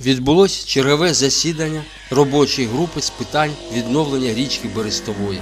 Відбулось чергове засідання робочої групи з питань відновлення річки Берестової.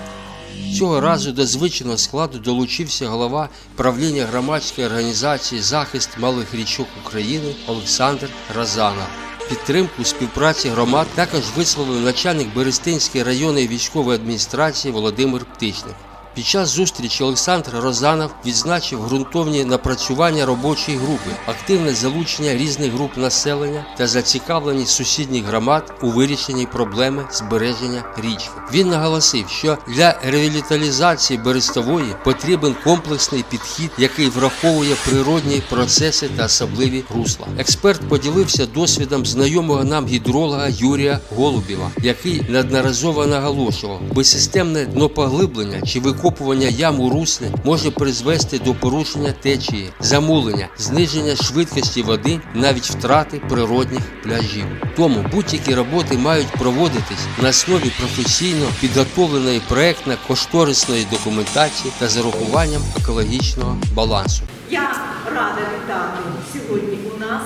Цього разу до звичного складу долучився голова правління громадської організації Захист малих річок України Олександр Разанов. Підтримку співпраці громад також висловив начальник Берестинської районної військової адміністрації Володимир Птичник. Під час зустрічі Олександр Розанов відзначив ґрунтовні напрацювання робочої групи, активне залучення різних груп населення та зацікавленість сусідніх громад у вирішенні проблеми збереження річки. Він наголосив, що для ревіталізації Берестової потрібен комплексний підхід, який враховує природні процеси та особливі русла. Експерт поділився досвідом знайомого нам гідролога Юрія Голубєва, який неодноразово наголошував, безсистемне днопоглиблення чи викопування ям у руслі може призвести до порушення течії, замулення, зниження швидкості води, навіть втрати природних пляжів. Тому будь-які роботи мають проводитись на основі професійно підготовленої проектно-кошторисної документації та з урахуванням екологічного балансу. Я рада вітати сьогодні у нас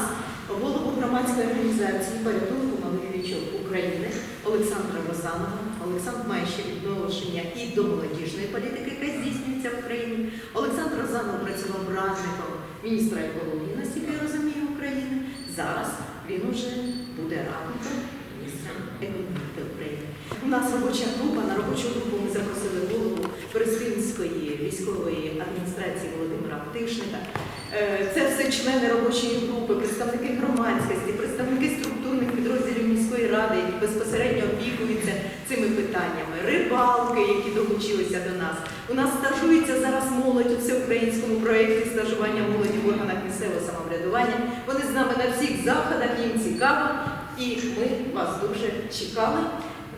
голову громадської організації порятунку малих річок України Олександра Базанова. Олександр має ще відношення і до молодіжної політики, яка здійснюється в Україні. Олександр Розанов працював радником міністра екології, наскільки я розумію, України. Зараз він уже буде радником міністра економіки України. У нас робоча група. На робочу групу ми запросили голову Берестинської військової адміністрації Володимира Птишника. Е, Це все члени робочої групи, представники громадськості, представники структурних підрозділів міської ради, які безпосередньо опікуються цими питаннями, рибалки, які долучилися до нас. У нас стажується зараз молодь у всеукраїнському проєкті стажування молоді в органах місцевого самоврядування. Вони з нами на всіх заходах, їм цікаво, і ми вас дуже чекали.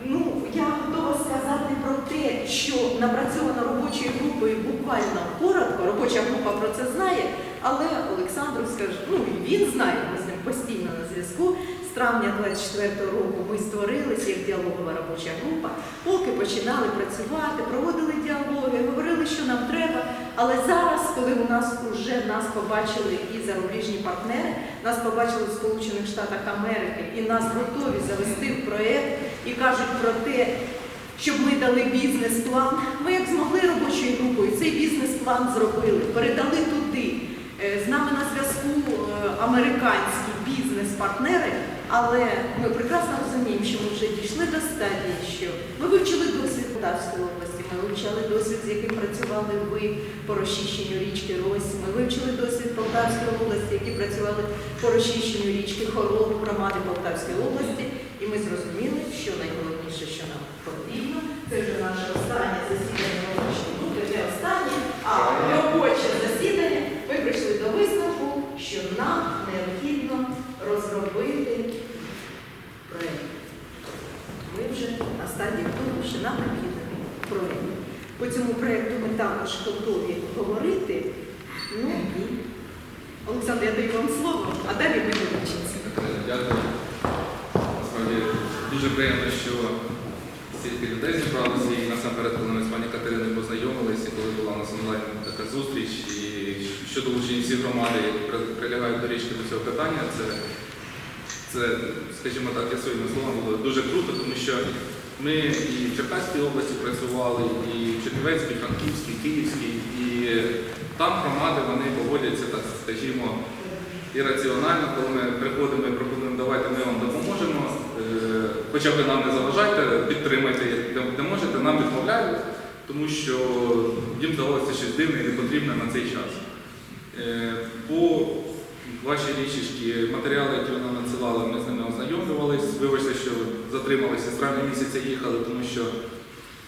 Ну, я готова сказати про те, що напрацьовано робочою групою буквально коротко. Робоча група про це знає, але Олександру скаже, ну він знає, ми з ним постійно зв'язку. З травня 24-го року ми створилися як діалогова робоча група. Поки починали працювати, проводили діалоги, говорили, що нам треба. Але зараз, коли у нас вже нас побачили і зарубіжні партнери, нас побачили в Сполучених Штатах Америки і нас готові завести в проєкт і кажуть про те, щоб ми дали бізнес-план. Ми як змогли робочою групою цей бізнес-план зробили, передали туди. Е, З нами на зв'язку е, американські бізнес-партнери, але ми прекрасно розуміємо, що ми вже дійшли до стадії, що ми вивчили досвід Полтавської області, ми вивчали досвід, з яким працювали ви по розчищенню річки Рось, ми вивчили досвід Полтавської області, які працювали по розчищенню річки Хорол, громади Полтавської області, і ми зрозуміли, що найголовніше, що нам потрібно, це вже наше останнє засідання не останнє, а робоче засідання. Ми прийшли до висновку, що нам необхідно розробити проєкт. Ми вже на стадії того, що нам необхідно проєкт. По цьому проєкту ми також готові говорити. Ну і Олександр, я даю вам слово, а далі ми вивчимося. Дякую. Насправді дуже приємно, що стільки людей зібралося і насамперед, коли ми з пані Катериною познайомилися, коли була у нас онлайн така зустріч, і що долучені всі громади, прилягають до річки до цього питання, це, це скажімо так, я своїми словами було дуже круто, тому що ми і в Черкаській області працювали, і в Чернівецькій, Франківській, Київській, і там громади вони поводяться, так скажімо, і раціонально, коли ми приходимо і пропонуємо, давайте ми вам допоможемо, е, хоча б нам не заважайте, підтримайте, де, можете, нам відмовляють, тому що їм здавалося щось дивне і непотрібне на цей час. Е, По вашій річішки матеріали, які вона надсилала, ми з ними ознайомлювалися. Вибачте, що затрималися з травня місяця їхали, тому що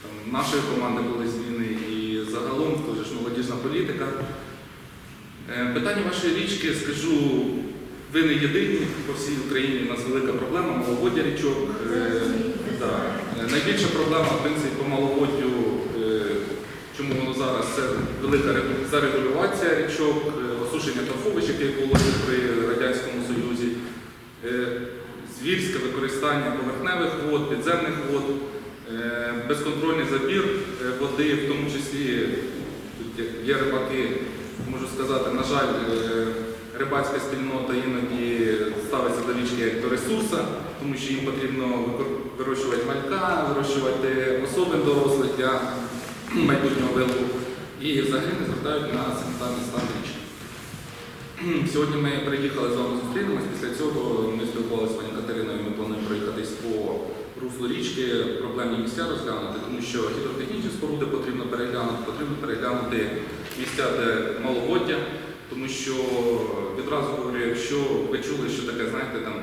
там, нашої команди були зміни і загалом теж ж молодіжна політика. Е, Питання вашої річки, скажу, ви не єдині по всій Україні. У нас велика проблема маловоддя річок. Е, да. Е, Найбільша проблема, в принципі, по маловоддю, чому воно зараз це велика зарегулювація річок, осушення торфовищ, яке було при Радянському Союзі, е, звірське використання поверхневих вод, підземних вод, е, безконтрольний забір е, води, в тому числі тут є- рибаки, можу сказати, на жаль, рибацька спільнота іноді ставиться до річки як до ресурсу, тому що їм потрібно вирощувати малька, вирощувати особин дорослих для майбутнього вилку. І взагалі не звертають на санітарний стан річки. Сьогодні ми приїхали з вами зустрінемось. Після цього ми спілкувалися з пані Катериною. Ми плануємо проїхатись по руслу річки, проблемні місця розглянути, тому що гідротехнічні споруди потрібно переглянути, потрібно переглянути місця, де маловоддя, тому що відразу говорю, якщо ви чули, що таке, знаєте, там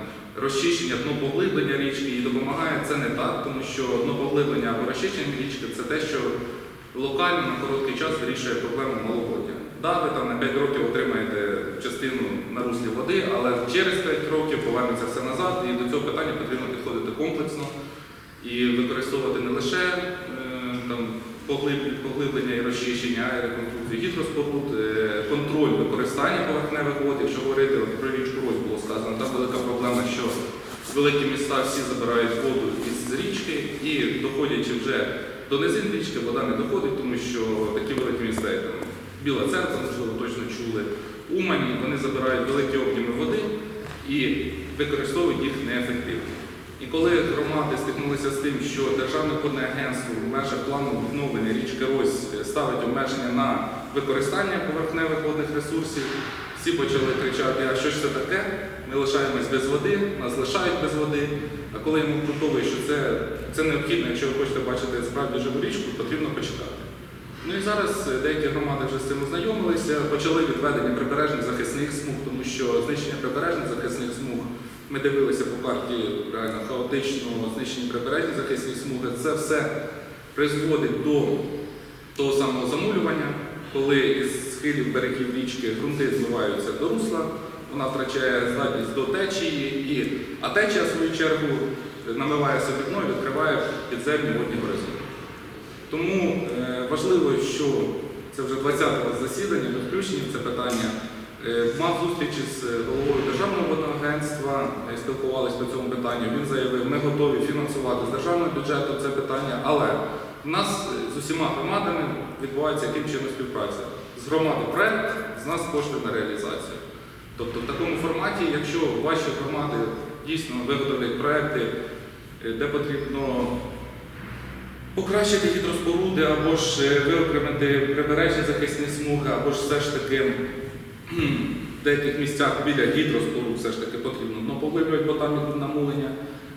розчищення днопоглиблення річки і допомагає, це не так, тому що днопоглиблення або розчищення річки це те, що локально на короткий час вирішує проблему маловоддя. Да, ви там на 5 років отримаєте частину на руслі води, але через 5 років повернеться все назад, і до цього питання потрібно підходити комплексно і використовувати не лише е, там, поглиблення і розчищення, а й реконструкцію гідроспоруд, е, контроль використання поверхневих вод. Якщо говорити про річку Рось було сказано, там велика проблема, що великі міста всі забирають воду із річки і доходячи вже до низин річки, вода не доходить, тому що такі великі міста, Біла церква, можливо, точно чули, Умані, вони забирають великі об'єми води і використовують їх неефективно. І коли громади стикнулися з тим, що Державне водне агентство в межах плану відновлення річки Рось ставить обмеження на використання поверхневих водних ресурсів, всі почали кричати, а що ж це таке? Ми лишаємось без води, нас лишають без води. А коли йому готовий, що це, це необхідно, якщо ви хочете бачити справді живу річку, потрібно почекати. Ну і зараз е, деякі громади вже з цим ознайомилися, почали відведення прибережних захисних смуг, тому що знищення прибережних захисних смуг, ми дивилися по карті реально хаотично знищення прибережних захисних смуг, це все призводить до того самого замулювання, коли із схилів берегів річки ґрунти зливаються до русла, вона втрачає здатність до течії, і, а течія, в свою чергу, намиває собі дно і відкриває підземні водні горизонти. Тому е, важливо, що це вже 20-го засідання, ми включені в це питання. Е, мав зустріч з головою Державного водного агентства, е, спілкувалися по цьому питанню. Він заявив, ми готові фінансувати з державного бюджету це питання, але в нас е, з усіма громадами відбувається яким чином співпраця. З громади проект, з нас кошти на реалізацію. Тобто в такому форматі, якщо ваші громади дійсно виготовлять проекти, е, де потрібно покращити гідроспоруди, або ж е, виокремити прибережні захисні смуги, або ж все ж таки в деяких місцях біля гідроспоруд все ж таки потрібно ну, поглиблювати, бо там намулення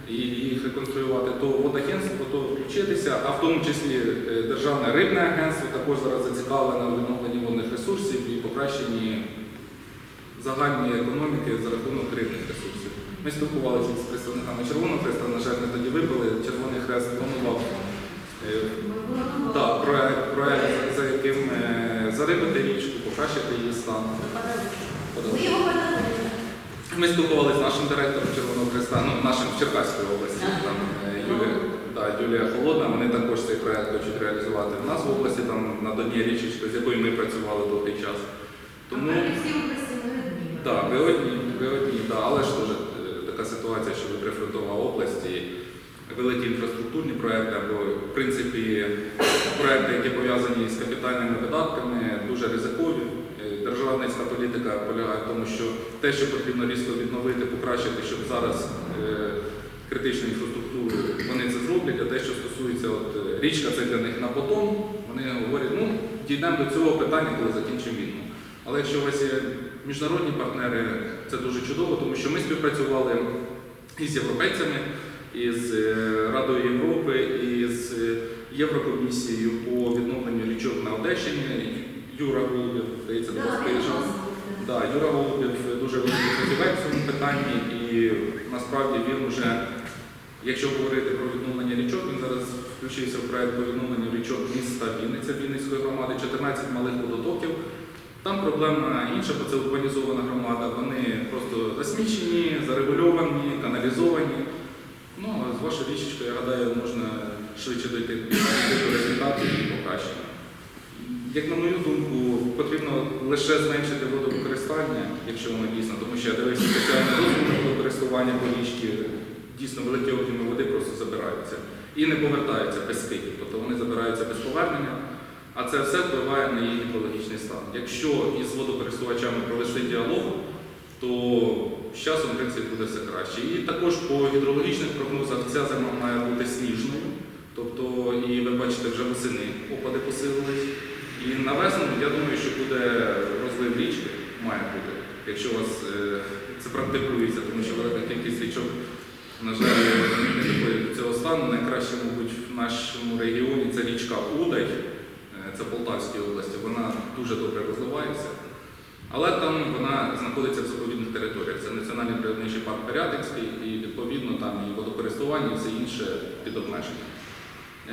і їх реконструювати, то водагентство готове включитися, а в тому числі е, Державне рибне агентство також зараз зацікавлене у відновленні водних ресурсів і покращенні загальної економіки за рахунок рибних ресурсів. Ми спілкувалися з представниками Червоного Хреста, на жаль, ми тоді вибили. Червоний Хрест планував так, проект, проект, за яким е, зарибити річку, покращити її стан. Ми спілкувалися з нашим директором Червоного Хреста, ну, нашим в Черкаській області, там е, Юлія, да, Юлія Холодна, вони також цей проект хочуть реалізувати в нас в області, там на Доній річечка, з якою ми працювали довгий час. Тому так, ви одні, ви одні, да, але ж теж е, така ситуація, що ви прифронтова область і великі інфраструктурні проекти або в принципі проекти, які пов'язані з капітальними видатками, дуже ризикові. Е, Державницька політика полягає в тому, що те, що потрібно різко відновити, покращити, щоб зараз е, критичну інфраструктуру вони це зроблять, а те, що стосується от, е, річка, це для них на потом, вони говорять, ну дійдемо до цього питання, коли закінчимо війну. Але якщо у вас є міжнародні партнери, це дуже чудово, тому що ми співпрацювали із європейцями, із е, Радою Європи, із е, Єврокомісією по відновленню річок на Одещині. Юра Голубів, здається, до вас Так, приїжджав. Да, Юра Голубів дуже великий фахівець в цьому питанні, і насправді він вже, якщо говорити про відновлення річок, він зараз включився в проект по відновленню річок міста Вінниця, Вінницької громади, 14 малих водотоків. Там проблема інша, бо це урбанізована громада. Вони просто засмічені, зарегульовані, каналізовані. Ну, з вашою річечкою, я гадаю, можна швидше дойти до результатів і покращення. Як на мою думку, потрібно лише зменшити водовикористання, якщо воно дійсно, тому що я дивився спеціальне розумне водокористування по річці, дійсно великі об'єми води просто забираються і не повертаються без скидів, тобто вони забираються без повернення, а це все впливає на її екологічний стан. Якщо із водокористувачами провести діалог, то з часом, в принципі, буде все краще. І також по гідрологічних прогнозах ця зима має бути сніжною. Тобто, і ви бачите, вже восени опади посилились. І на весну, я думаю, що буде розлив річки, має бути, якщо у вас е, це практикується, тому що велика кількість річок, на жаль, не доходить до цього стану. Найкраще, мабуть, в нашому регіоні це річка Удай, е, це Полтавській області, вона дуже добре розливається. Але там вона знаходиться в заповідних територіях. Це Національний природничий парк Пирятинський, і відповідно там і водокористування, і все інше під обмеженням.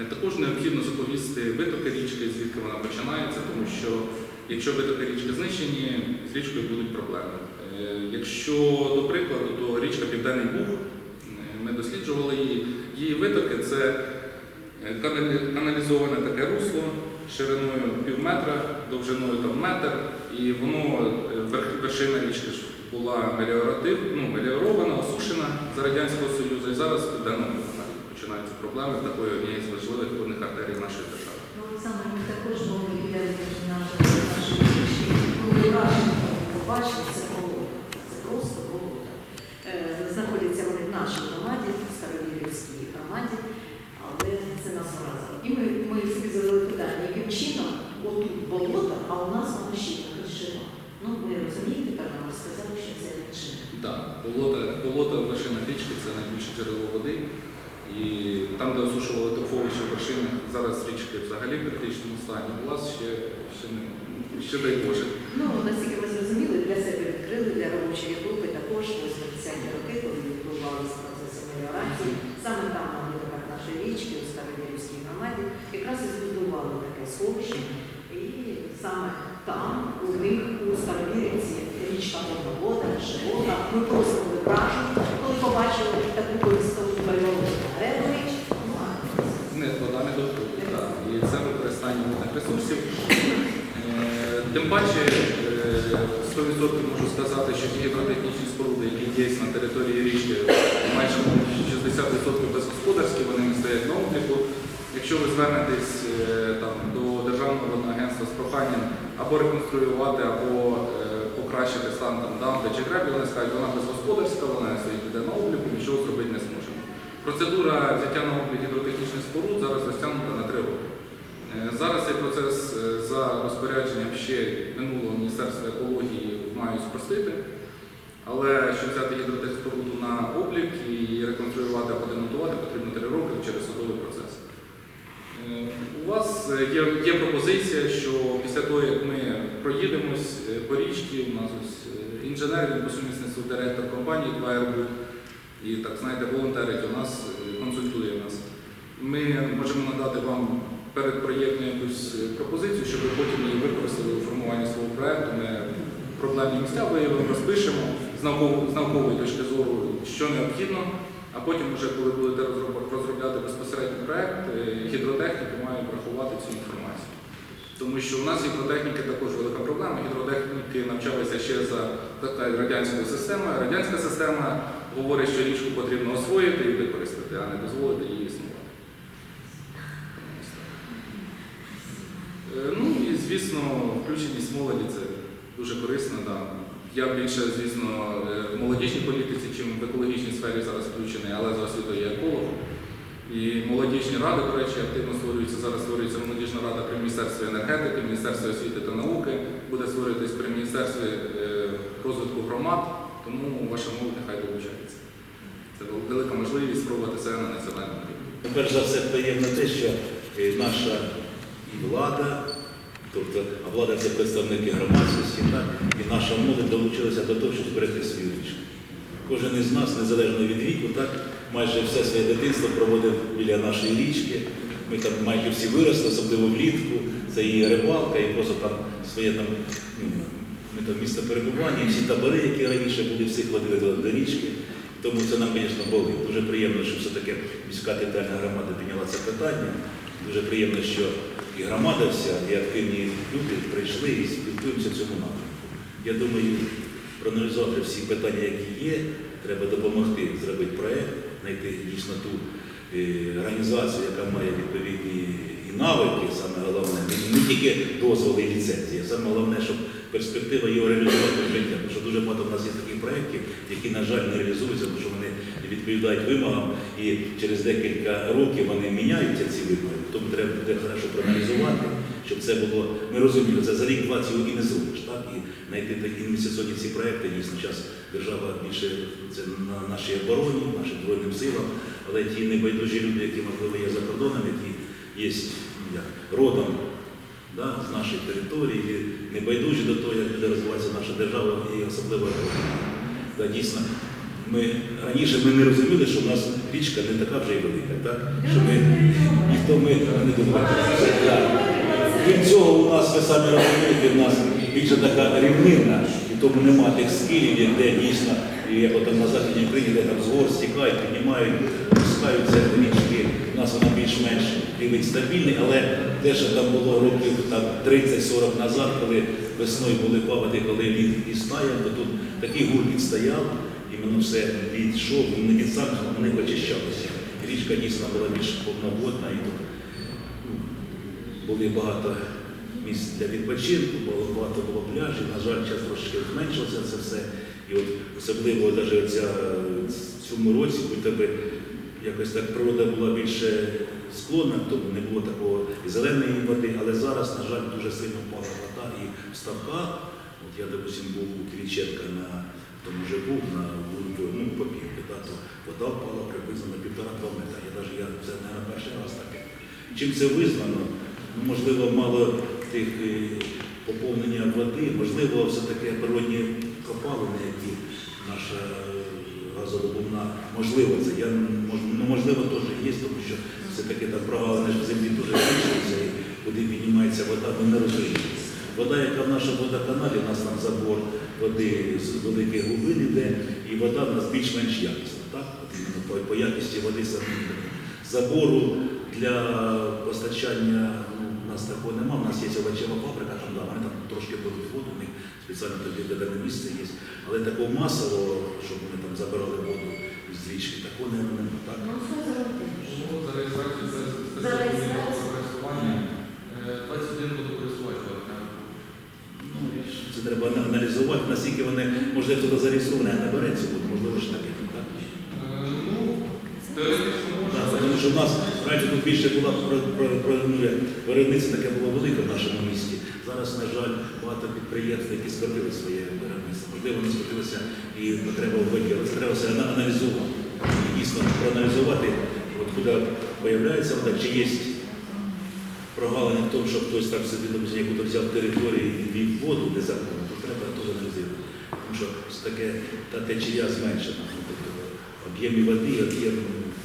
Е, Також необхідно заповісти витоки річки, звідки вона починається, тому що якщо витоки річки знищені, з річкою будуть проблеми. Е, Якщо, до прикладу, то річка Південний Буг, е, ми досліджували її, її витоки це каналізоване таке русло шириною пів метра, довжиною там метр, і воно вершина річки була меліоратив, ну, меліорована, осушена за Радянського Союзу, і зараз в починаються проблеми такої однієї з важливих водних артерій нашої держави. Ну, Олександр, ми також нашої нашої річки. Коли побачили, це болото. Це просто болото. Е, Знаходяться вони в нашій громаді, в Старовірівській громаді, але це нас вразило. І ми, ми собі задали питання, яким чином отут болото, а у нас воно ще живо. Ну, ви розумієте, так нам сказали, що це причина. Так, болото, болото вершина річки це найбільше джерело води. І там, де осушували тофовище в вершинах, зараз річки взагалі в критичному стані. У вас ще, ще, не, ще дай Боже. Ну, наскільки ми зрозуміли, для себе відкрили для робочої групи також 80-ті роки, коли відбувалися процеси меліорації. Саме там на витоках нашої річки у Старовірівській громаді якраз і збудували таке сховище. І саме там, у них у Старовірівці, річка Водовода, Широка, ми просто були вражені, коли побачили таку користову переробку річ. Ну, Не, не доходить. І це використання ресурсів. Е, Тим паче, е, 100% можу сказати, що ті гідротехнічні споруди, які є на території річки, майже ну, 60% безгосподарські, вони не стоять на обліку. Якщо ви звернетесь е, там, до Державного водного агентства з проханням або реконструювати, або е, покращити стан там, дамби чи греблі, вони скажуть, вона безгосподарська, вона стоїть ніде на обліку, нічого зробити не зможемо. Процедура взяття на облік гідротехнічних споруд зараз розтягнута на три роки. Е, Зараз цей процес е, за розпорядженням ще минулого Міністерства екології мають спростити. Але щоб взяти гідротехспоруду на облік і реконструювати або демонтувати, потрібно три роки через судовий процес. Е, У вас є, є пропозиція, що після того, як ми проїдемось е, по річці, у нас ось е, інженер, він по сумісництву директор компанії 2РБ, і так знаєте, волонтерить у нас, е, консультує нас. Ми можемо надати вам передпроєктну якусь пропозицію, щоб ви потім її використали у формуванні свого проекту. Ми проблемні місця виявимо, розпишемо з, науково- з наукової точки зору, що необхідно, а потім, вже коли будете розробляти безпосередньо проект, е, гідротехніки мають врахувати цю. Тому що в нас гідротехніки також велика проблема. Гідротехніки навчалися ще за радянською системою. Радянська система говорить, що річку потрібно освоїти і використати, а не дозволити її існувати. Е, Ну і звісно, включеність молоді це дуже корисно. Да. Я більше, звісно, е, в молодіжній політиці, чим в екологічній сфері зараз включений, але за освітою є еколог. І молодіжні ради, до речі, активно створюються. Зараз створюється молодіжна рада при Міністерстві енергетики, Міністерстві освіти та науки, буде створюватись при Міністерстві е, розвитку громад, тому ваша молодь нехай долучається. Це велика можливість спробувати себе на національному рівні. Перш за все приємно те, що е, наша влада, тобто а влада це представники громадськості, і наша молодь долучилася до того, щоб зберегти свою річку. Кожен із нас, незалежно від віку, так, майже все своє дитинство проводив біля нашої річки. Ми там майже всі виросли, особливо влітку. Це і рибалка, і просто там своє там, ну, ми там місце перебування, і всі табори, які раніше були, всіх водили до, до річки. Тому це нам, звісно, болить. Дуже приємно, що все-таки міська територіальна громада підняла це питання. Дуже приємно, що і громада вся, і активні люди прийшли і спілкуємося в цьому напрямку. Я думаю, проаналізувати всі питання, які є, треба допомогти зробити проєкт, знайти дійсно ту е, організацію, яка має відповідні і навики, саме головне, не, тільки дозволи і ліцензії, саме головне, щоб перспектива його реалізувати в життя. Тому що дуже багато в нас є таких проєктів, які, на жаль, не реалізуються, тому що вони відповідають вимогам, і через декілька років вони міняються ці вимоги. Тому треба буде хорошо проаналізувати, щоб це було. Ми розуміємо, це за рік 20 його і не зробиш. Так? І знайти такі інвестиційні ці проекти, дійсно, час держава більше це на нашій обороні, нашим Збройним силам, але ті небайдужі люди, які, можливо, є за кордоном, які є як, родом да, з нашої території, небайдужі до того, як буде розвиватися наша держава і особливо Да, дійсно, ми раніше ми не розуміли, що в нас річка не така вже й велика, так? Що ми, ніхто ми не думали. Крім цього, у нас, ви самі розумієте, в нас більше така рівнина, і тому нема тих скилів, де дійсно, як там на Західній Україні, де там з стікають, піднімають, пускаються річки. У нас вона більш-менш рівень стабільний, але те, що там було років 30-40 назад, коли весною були паводи, коли лід і стаяв, то тут такий гуркіт стояв, і воно все відійшов, вони від сам вони очищалися. Річка дійсно була більш повноводна і тут були багато місць для відпочинку, було багато було пляжів. На жаль, час трошки зменшилося це все. І от особливо навіть ця, в цьому році, будь би якось так природа була більше склонна, тому не було такого і зеленої води, але зараз, на жаль, дуже сильно впала вода і в ставках. От я, допустим, був у Квіченка на тому же був на ну, попівки, да, то вода впала приблизно на півтора-два метра. Я навіть я це не перший раз таке. Чим це визнано? Ну, можливо, мало тих е, поповнення води, можливо, все-таки природні копалини, які наша е, газодобувна, можливо, це я ну, можливо теж є, тому що все-таки там прогалини ж в землі дуже збільшуються, і куди піднімається вода, ми не розуміємо. Вода, яка в нашому водоканалі, у нас там забор води з великих глибин іде, і вода в нас більш-менш якісна. Так? По, по якісті води саме забору для постачання нас такого немає. У нас є овочева фабрика, там, да, вони там трошки беруть воду, у них спеціально тоді додане місце є. Але такого масового, щоб вони там забирали воду з річки, такого не немає. Так? Ну, все зробити. Ну, за реєстрацію реєстрацію. користування. Е, 21 водокористувач. Ну, це треба ана- аналізувати, наскільки вони, можливо, туди зареєстровані, а не береться воду, можливо, ж таке. Так? Ну, теоретично можна. Так, тому що в нас раніше тут більше була виробництво таке було велике в нашому місті. Зараз, на жаль, багато підприємств, які скоротили своє виробництво. Можливо, вони скоротилися і потреба в воді, але треба все аналізувати. Дійсно проаналізувати, от куди появляється вода, чи є прогалини в тому, що хтось там собі, яку-то взяв територію і ввів воду незаконно, то треба теж аналізувати. Тому що таке та течія зменшена. Об'ємі води, об'єм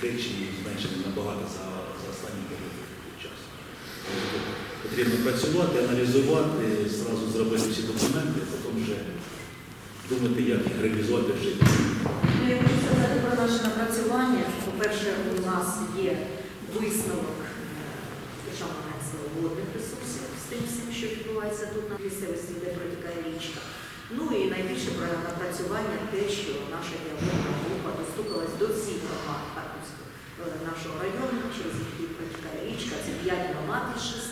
течії зменшений набагато за, за останній період часу. Потрібно працювати, аналізувати, зразу зробити всі документи, потім вже думати, як їх реалізувати в житті. Ну, я хочу сказати про наше напрацювання. По-перше, у нас є висновок Державного агентства водних ресурсів з тим що відбувається тут на місцевості, де протікає річка. Ну і напрацювання те, що наша діалогна група достукалась до всіх громад Харківського е, нашого району, через які протікає річка. Це 5 громад із 6.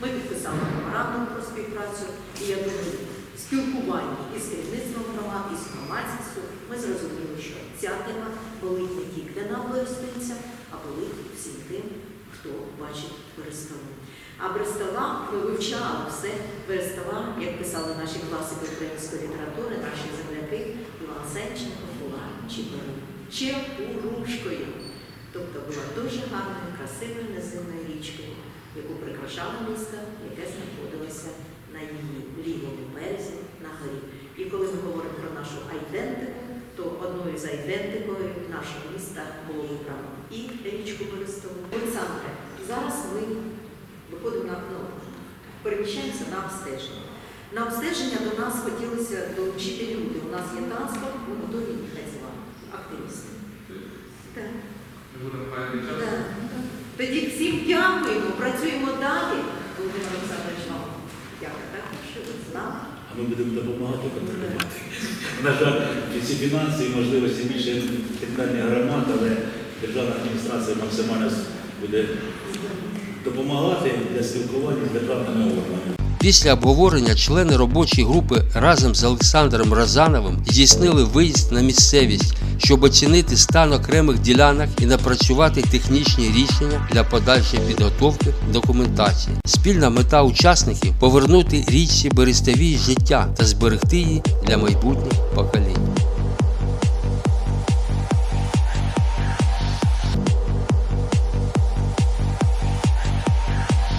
Ми підписали меморандум про співпрацю. І я думаю, в спілкуванні із керівництвом громад, із громадськістю, ми зрозуміли, що ця тема болить не тільки для нам Берестинця, а болить всім тим, хто бачить Берестову. А Берестова, ми вивчали все Берестова, як писали наші класики української літератури, наші земляки, Іван Сенченко була Чепуру. Чепурушкою. Тобто була дуже гарною, красивою неземною річкою, яку прикрашало місто, яке знаходилося на її лівому березі на горі. І коли ми говоримо про нашу айдентику, то одною з айдентикою нашого міста було вибрано і річку Берестову. Олександре, зараз ми виходимо на ну, переміщаємося на обстеження. На обстеження до нас хотілося долучити люди. У нас є транспорт, ми готові їхати з вами, активісти. Так. Тоді всім дякуємо, працюємо далі. Володимир Олександрович, вам дякую, так, що ви з нами. А ми будемо допомагати контролювати. На жаль, ці фінанси і можливості більше територіальних громад, але державна адміністрація максимально буде допомагати для спілкування з державними органами. Після обговорення члени робочої групи разом з Олександром Розановим здійснили виїзд на місцевість, щоб оцінити стан окремих ділянок і напрацювати технічні рішення для подальшої підготовки документації. Спільна мета учасників повернути річці Берестовій життя та зберегти її для майбутніх поколінь.